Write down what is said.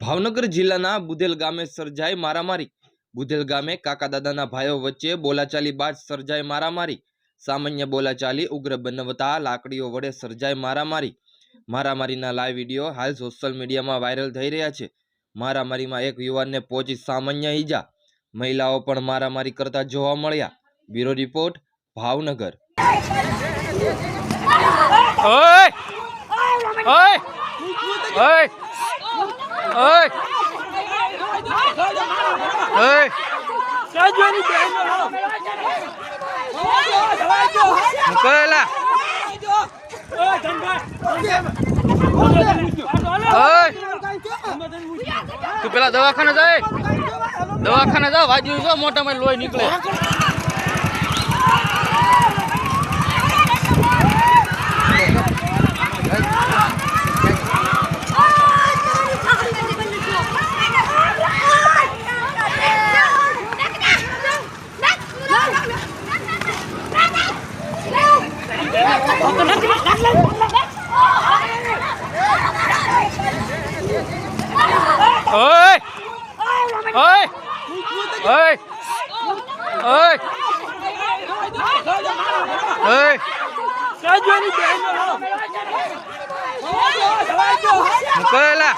ભાવનગર જિલ્લાના બુધેલ ગામે સર્જાઈ મારામારી. બુધેલ ગામે કાકા દાદાના ભાઈઓ વચ્ચે બોલાચાલી બાદ સર્જાઈ મારામારી. સામાન્ય બોલાચાલી ઉગ્ર બનવતા લાકડીઓ વડે સર્જાઈ મારામારી. મારામારીના લાઈવ વીડિયો હાલ સોશિયલ મીડિયામાં વાયરલ થઈ રહ્યા છે. મારામારીમાં એક યુવાનને પહોંચી સામાન્ય ઈજા. મહિલાઓ પણ મારામારી કરતા જોવા મળ્યા. Bureau report Bhavnagar. ઓય! ઓય! ઓય! ઓય. ઓય. là ơi તું પેલા દવાખાને જાય. દવાખાને જાવ વાજ્યું છો, મોટામાં લોહી નીકળે. ઓય ઓય ઓય ઓય ઓય મુકેલા